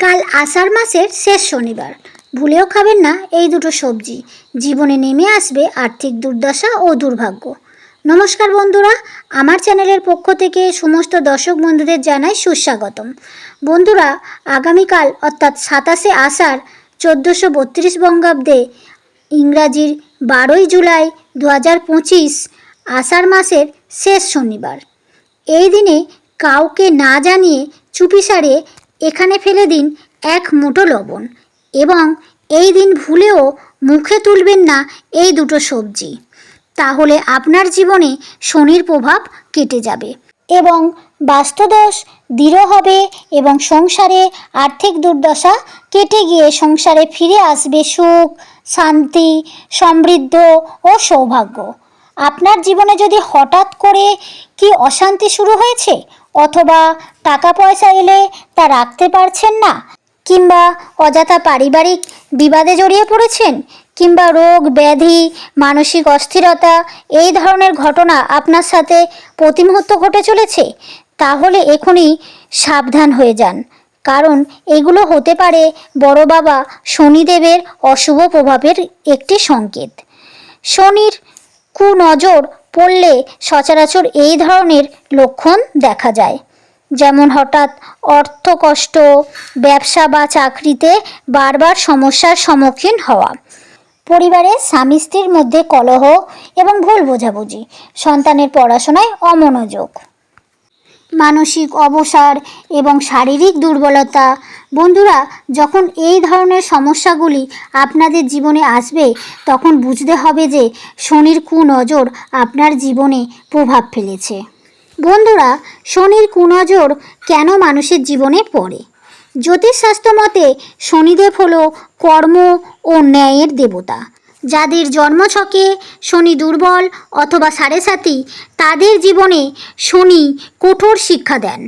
কাল আষাঢ় মাসের শেষ শনিবার। ভুলেও খাবেন না এই দুটো সবজি। জীবনে নেমে আসবে আর্থিক দুর্দশা ও দুর্ভাগ্য। নমস্কার বন্ধুরা, আমার চ্যানেলের পক্ষ থেকে সমস্ত দর্শক বন্ধুদের জানাই সুস্বাগতম। বন্ধুরা, আগামীকাল অর্থাৎ সাতাশে আষাঢ় চোদ্দোশো বত্রিশ বঙ্গাব্দে ইংরাজির বারোই জুলাই দু হাজার পঁচিশ আষাঢ় মাসের শেষ শনিবার। এই দিনে কাউকে না জানিয়ে চুপিসারে এখানে ফেলে দিন এক মুঠো লবণ এবং এই দিন ভুলেও মুখে তুলবেন না এই দুটো সবজি। তাহলে আপনার জীবনে শনির প্রভাব কেটে যাবে এবং বাস্তুদোষ দৃঢ় হবে এবং সংসারে আর্থিক দুর্দশা কেটে গিয়ে সংসারে ফিরে আসবে সুখ, শান্তি, সমৃদ্ধ ও সৌভাগ্য। আপনার জীবনে যদি হঠাৎ করে কি অশান্তি শুরু হয়েছে? অথবা টাকা পয়সা এলে তা রাখতে পারছেন না? কিংবা অযথা পারিবারিক বিবাদে জড়িয়ে পড়েছেন? কিংবা রোগ, ব্যাধি, মানসিক অস্থিরতা, এই ধরনের ঘটনা আপনার সাথে প্রতি মুহূর্ত ঘটে চলেছে? তাহলে এখনই সাবধান হয়ে যান। কারণ এগুলো হতে পারে বড় বাবা শনিদেবের অশুভ প্রভাবের একটি সংকেত। শনির কুনজর পড়লে সচরাচর এই ধরনের লক্ষণ দেখা যায়। যেমন হঠাৎ অর্থ কষ্ট, ব্যবসা বা চাকরিতে বারবার সমস্যার সম্মুখীন হওয়া পরিবারে স্বামী স্ত্রীর মধ্যে কলহ এবং ভুল বোঝাবুঝি, সন্তানের পড়াশোনায় অমনোযোগ। মানসিক অবসাদ এবং শারীরিক দুর্বলতা। বন্ধুরা, যখন এই ধরনের সমস্যাগুলি আপনাদের জীবনে আসবে, তখন বুঝতে হবে যে শনির কুনজর আপনার জীবনে প্রভাব ফেলেছে। বন্ধুরা, শনির কুনজর কেন মানুষের জীবনে পড়ে? জ্যোতিষশাস্ত্র মতে শনিদেব হলো কর্ম ও ন্যায়ের দেবতা। যাদের জন্মছকে শনি দুর্বল অথবা সাড়ে সাতি, তাদের জীবনে শনি কঠোর শিক্ষা দেন।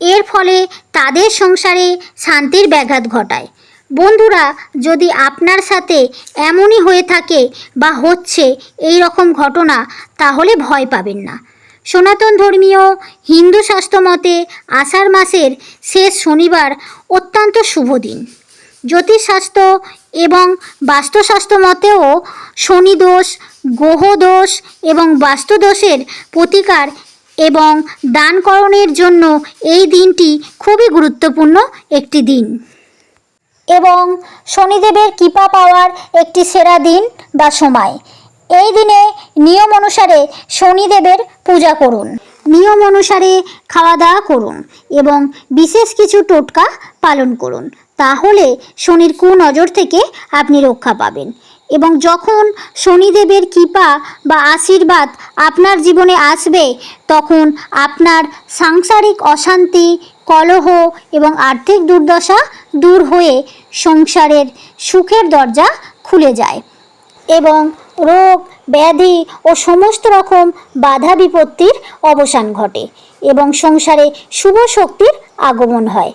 এর ফলে তাদের সংসারে শান্তির ব্যাঘাত ঘটায়। বন্ধুরা, যদি আপনার সাথে এমনই হয়ে থাকে বা হচ্ছে এই রকম ঘটনা, তাহলে ভয় পাবেন না। সনাতন ধর্মীয় হিন্দু শাস্ত্র মতে, আষাঢ় মাসের শেষ শনিবার অত্যন্ত শুভ দিন। জ্যোতিষশাস্ত্র এবং বাস্তুশাস্ত্র মতেও শনি দোষ গ্রহ দোষ এবং বাস্তুদোষের প্রতিকার এবং দানকরণের জন্য এই দিনটি খুবই গুরুত্বপূর্ণ একটি দিন। এবং শনিদেবের কৃপা পাওয়ার একটি সেরা দিন বা সময়। এই দিনে নিয়ম অনুসারে শনিদেবের পূজা করুন। নিয়ম অনুসারে খাওয়া দাওয়া করুন এবং বিশেষ কিছু টোটকা পালন করুন। তাহলে শনির কুনজর থেকে আপনি রক্ষা পাবেন। এবং যখন শনিদেবের কৃপা বা আশীর্বাদ আপনার জীবনে আসবে, তখন আপনার সাংসারিক অশান্তি, কলহ এবং আর্থিক দুর্দশা দূর হয়ে সংসারের সুখের দরজা খুলে যায় এবং রোগ, ব্যাধি ও সমস্ত রকম বাধা বিপত্তির অবসান ঘটে এবং সংসারে শুভ শক্তির আগমন হয়।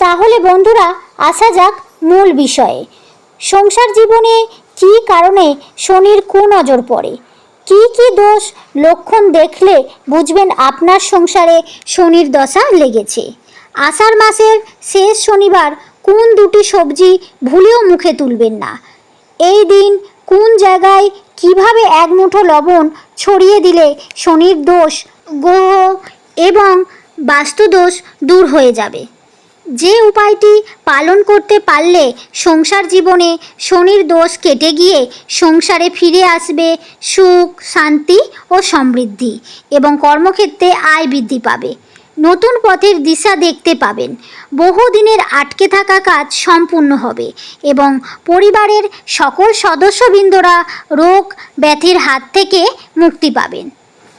তাহলে বন্ধুরা, আসা যাক মূল বিষয়ে। সংসার জীবনে কী কারণে শনির কুনজর পড়ে? কি কি দোষ লক্ষণ দেখলে বুঝবেন আপনার সংসারে শনির দশা লেগেছে? আষাঢ় মাসের শেষ শনিবার কোন দুটি সবজি ভুলেও মুখে তুলবেন না? এই দিন কোন জায়গায় কীভাবে এক মুঠো লবণ ছড়িয়ে দিলে শনির দোষ গ্রহ এবং বাস্তুদোষ দূর হয়ে যাবে? যে উপায়টি পালন করতে পারলে সংসার জীবনে শনির দোষ কেটে গিয়ে সংসারে ফিরে আসবে সুখ, শান্তি ও সমৃদ্ধি এবং কর্মক্ষেত্রে আয় বৃদ্ধি পাবে। নতুন পথের দিশা দেখতে পাবেন। বহুদিনের আটকে থাকা কাজ সম্পূর্ণ হবে এবং পরিবারের সকল সদস্যবৃন্দরা রোগ, ব্যাধির হাত থেকে মুক্তি পাবেন।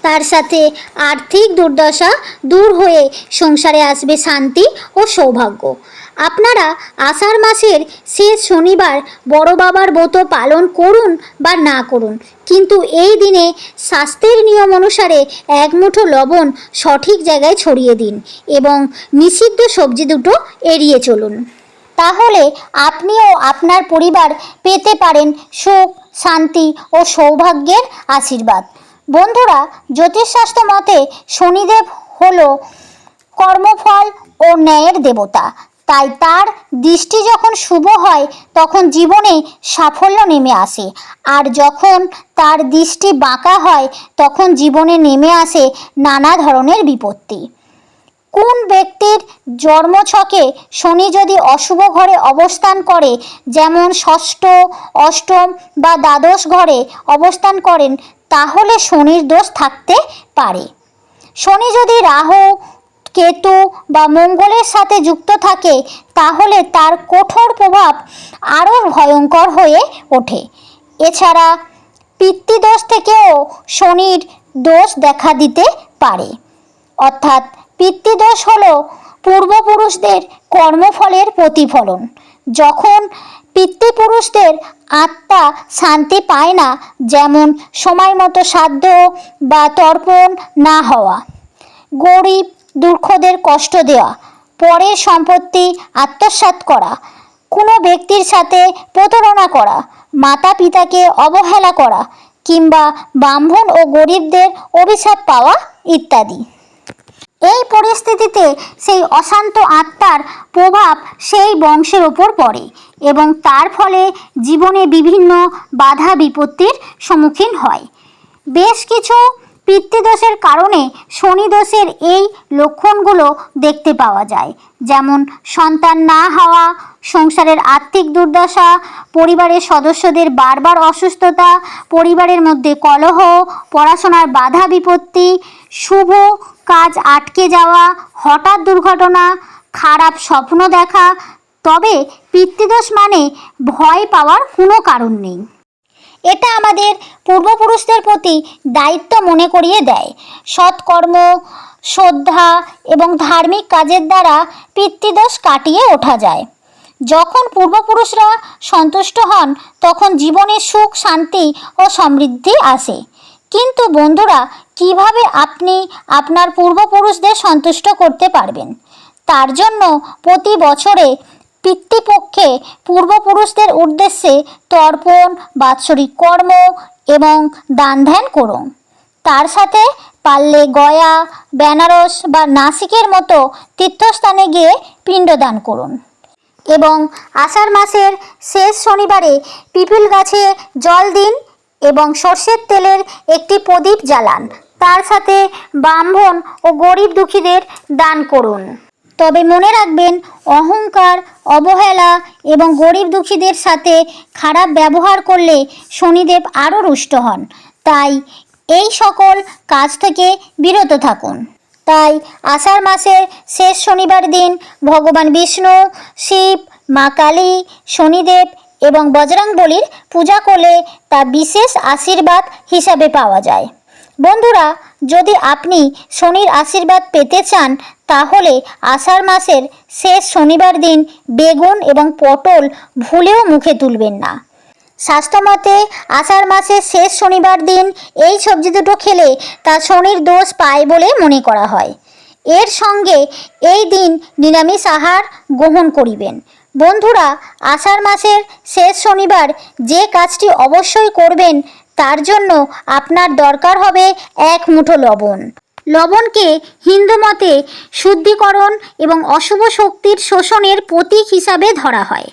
তার সাথে আর্থিক দুর্দশা দূর হয়ে সংসারে আসবে শান্তি ও সৌভাগ্য। আপনারা আষাঢ় মাসের শেষ শনিবার বড় বাবার ব্রত পালন করুন বা না করুন, কিন্তু এই দিনে স্বাস্থ্যের নিয়ম অনুসারে এক মুঠো লবণ সঠিক জায়গায় ছড়িয়ে দিন এবং নিষিদ্ধ সবজি দুটো এড়িয়ে চলুন। তাহলে আপনিও আপনার পরিবার পেতে পারেন সুখ, শান্তি ও সৌভাগ্যের আশীর্বাদ। বন্ধুরা, জ্যোতিষশাস্ত্র মতে শনিদেব হল কর্মফল ও ন্যায়ের দেবতা। তাই তার দৃষ্টি যখন শুভ হয়, তখন জীবনে সাফল্য নেমে আসে। আর যখন তার দৃষ্টি বাঁকা হয়, তখন জীবনে নেমে আসে নানা ধরনের বিপত্তি। কোন ব্যক্তির জন্মছকে শনি যদি অশুভ ঘরে অবস্থান করে, যেমন ষষ্ঠ, অষ্টম বা দ্বাদশ ঘরে অবস্থান করেন, তাহলে শনির দোষ থাকতে পারে। শনি যদি রাহু, কেতু বা মঙ্গলের সাথে যুক্ত থাকে, তাহলে তার কঠোর প্রভাব আরও ভয়ঙ্কর হয়ে ওঠে। এছাড়া পিতৃদোষ থেকেও শনির দোষ দেখা দিতে পারে। অর্থাৎ পিতৃদোষ হল পূর্বপুরুষদের কর্মফলের প্রতিফলন। যখন পিতৃপুরুষদের আত্মা শান্তি পায় না, যেমন সময় মতো সাধ্য বা তর্পণ না হওয়া, গরিব দুঃখদের কষ্ট দেওয়া, পরের সম্পত্তি আত্মসাৎ করা, কোনো ব্যক্তির সাথে প্রতারণা করা মাতা পিতাকে অবহেলা করা কিংবা ব্রাহ্মণ ও গরিবদের অভিশাপ পাওয়া ইত্যাদি। এই পরিস্থিতিতে সেই অশান্ত আত্মার প্রভাব সেই বংশের ওপর পড়ে এবং তার ফলে জীবনে বিভিন্ন বাধা বিপত্তির সম্মুখীন হয়। বেশ কিছু পিতৃদোষের কারণে শনিদোষের এই লক্ষণগুলো দেখতে পাওয়া যায়। যেমন সন্তান না হওয়া, সংসারের আর্থিক দুর্দশা, পরিবারের সদস্যদের বারবার অসুস্থতা, পরিবারের মধ্যে কলহ, পড়াশোনার বাধা বিপত্তি শুভ কাজ আটকে যাওয়া, হঠাৎ দুর্ঘটনা, খারাপ স্বপ্ন দেখা, তবে পিতৃদোষ মানে ভয় পাওয়ার কোনো কারণ নেই। এটা আমাদের পূর্বপুরুষদের প্রতি দায়িত্ব মনে করিয়ে দেয়। সৎকর্ম, শ্রদ্ধা এবং ধার্মিক কাজের দ্বারা পিতৃদোষ কাটিয়ে ওঠা যায়। যখন পূর্বপুরুষরা সন্তুষ্ট হন, তখন জীবনে সুখ, শান্তি ও সমৃদ্ধি আসে। কিন্তু বন্ধুরা, কীভাবে আপনি আপনার পূর্বপুরুষদের সন্তুষ্ট করতে পারবেন? তার জন্য প্রতি বছরে পিতৃপক্ষে পূর্বপুরুষদের উদ্দেশ্যে তর্পণ, বাৎসরিক কর্ম এবং দান ধ্যান করুন। তার সাথে পারলে গয়া, বেনারস বা নাসিকের মতো তীর্থস্থানে গিয়ে পিণ্ডদান করুন। এবং আষাঢ় মাসের শেষ শনিবারে পিপিল গাছে জল দিন। এবং সর্ষের তেলের একটি প্রদীপ জ্বালান। তার সাথে ব্রাহ্মণ ও গরিব দুঃখীদের দান করুন। তবে মনে রাখবেন, অহংকার, অবহেলা এবং গরিব দুঃখীদের সাথে খারাপ ব্যবহার করলে শনিদেব আরও রুষ্ট হন। তাই এই সকল কাজ থেকে বিরত থাকুন। তাই আষাঢ় মাসের শেষ শনিবার দিন ভগবান বিষ্ণু, শিব, মা কালী, শনিদেব এবং বজরংবলীর পূজা করলে তা বিশেষ আশীর্বাদ হিসাবে পাওয়া যায়। বন্ধুরা, যদি আপনি শনির আশীর্বাদ পেতে চান, তাহলে আষাঢ় মাসের শেষ শনিবার দিন বেগুন এবং পটল ভুলেও মুখে তুলবেন না। স্বাস্থ্যমতে, আষাঢ় মাসের শেষ শনিবার দিন এই সবজি দুটো খেলে তা শনির দোষ পায় বলে মনে করা হয়। এর সঙ্গে এই দিন নিরামিষ আহার গ্রহণ করিবেন। বন্ধুরা, আষাঢ় মাসের শেষ শনিবার যে কাজটি অবশ্যই করবেন, তার জন্য আপনার দরকার হবে এক মুঠো লবণ। লবণকে হিন্দু মতে শুদ্ধিকরণ এবং অশুভ শক্তির শোষণের প্রতীক হিসাবে ধরা হয়।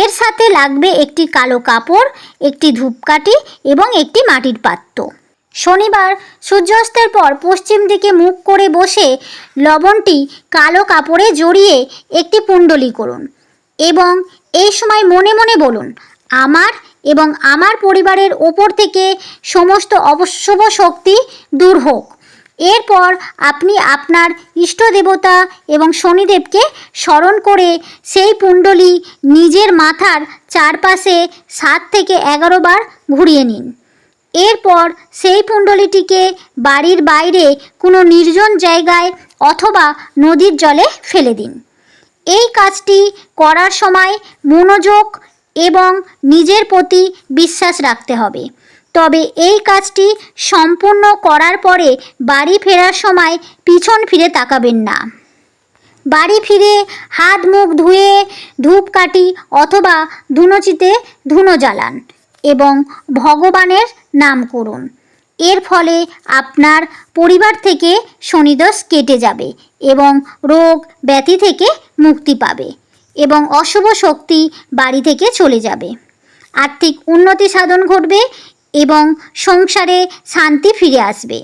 এর সাথে লাগবে একটি কালো কাপড়, একটি ধূপকাঠি এবং একটি মাটির পাত্র। শনিবার সূর্যাস্তের পর পশ্চিম দিকে মুখ করে বসে লবণটি কালো কাপড়ে জড়িয়ে একটি কুণ্ডলি করুন। এবং এই সময় মনে মনে বলুন, আমার এবং আমার পরিবারের ওপর থেকে সমস্ত অশুভ শক্তি দূর হোক। এরপর আপনি আপনার ইষ্ট দেবতা এবং শনিদেবকে স্মরণ করে সেই কুণ্ডলি নিজের মাথার চারপাশে সাত থেকে এগারো বার ঘুরিয়ে নিন। এরপর সেই কুণ্ডলিটিকে বাড়ির বাইরে কোনো নির্জন জায়গায় অথবা নদীর জলে ফেলে দিন। এই কাজটি করার সময় মনোযোগ এবং নিজের প্রতি বিশ্বাস রাখতে হবে। তবে এই কাজটি সম্পূর্ণ করার পরে বাড়ি ফেরার সময় পিছন ফিরে তাকাবেন না। বাড়ি ফিরে হাত মুখ ধুয়ে ধূপকাঠি অথবা ধুনোচিতে ধুনো জ্বালান এবং ভগবানের নাম করুন। এর ফলে আপনার পরিবার থেকে শনিদোষ কেটে যাবে এবং রোগ ব্যাধি থেকে মুক্তি পাবে এবং অশুভ শক্তি বাড়ি থেকে চলে যাবে। আর্থিক উন্নতি সাধন ঘটবে এবং সংসারে শান্তি ফিরে আসবে।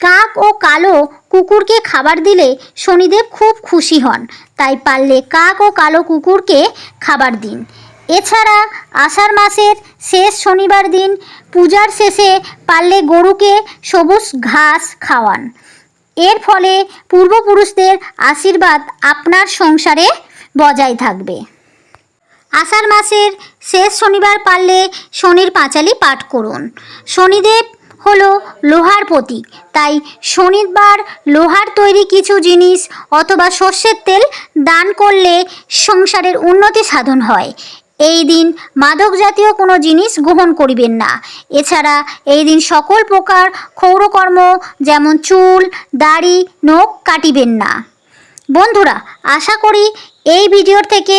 কাক ও কালো কুকুরকে খাবার দিলে শনিদেব খুব খুশি হন, তাই পারলে কাক ও কালো কুকুরকে খাবার দিন। এছাড়া আষাঢ় মাসের শেষ শনিবার দিন পূজার শেষে পারলে গরুকে সবুজ ঘাস খাওয়ান। এর ফলে পূর্বপুরুষদের আশীর্বাদ আপনার সংসারে বজায় থাকবে। আষাঢ় মাসের শেষ শনিবার পারলে শনির পাঁচালি পাঠ করুন। শনিদেব হলো লোহার প্রতীক, তাই শনিবার লোহার তৈরি কিছু জিনিস অথবা সর্ষের তেল দান করলে সংসারের উন্নতি সাধন হয়। এই দিন মাদক জাতীয় কোনো জিনিস গ্রহণ করিবেন না। এছাড়া এই দিন সকল প্রকার ক্ষৌরকর্ম যেমন চুল, দাড়ি, নখ কাটিবেন না। বন্ধুরা, আশা করি এই ভিডিওর থেকে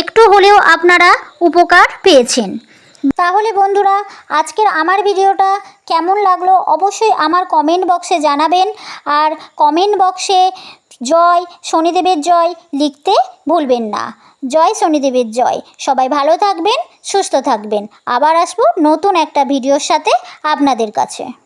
একটু হলেও আপনারা উপকার পেয়েছেন। তাহলে বন্ধুরা, আজকের আমার ভিডিওটা কেমন লাগল অবশ্যই আমার কমেন্ট বক্সে জানাবেন। আর কমেন্ট বক্সে জয় শনিদেবের জয় লিখতে ভুলবেন না। জয় শনিদেবের জয়। সবাই ভালো থাকবেন, সুস্থ থাকবেন। আবার আসব নতুন একটা ভিডিওর সাথে আপনাদের কাছে।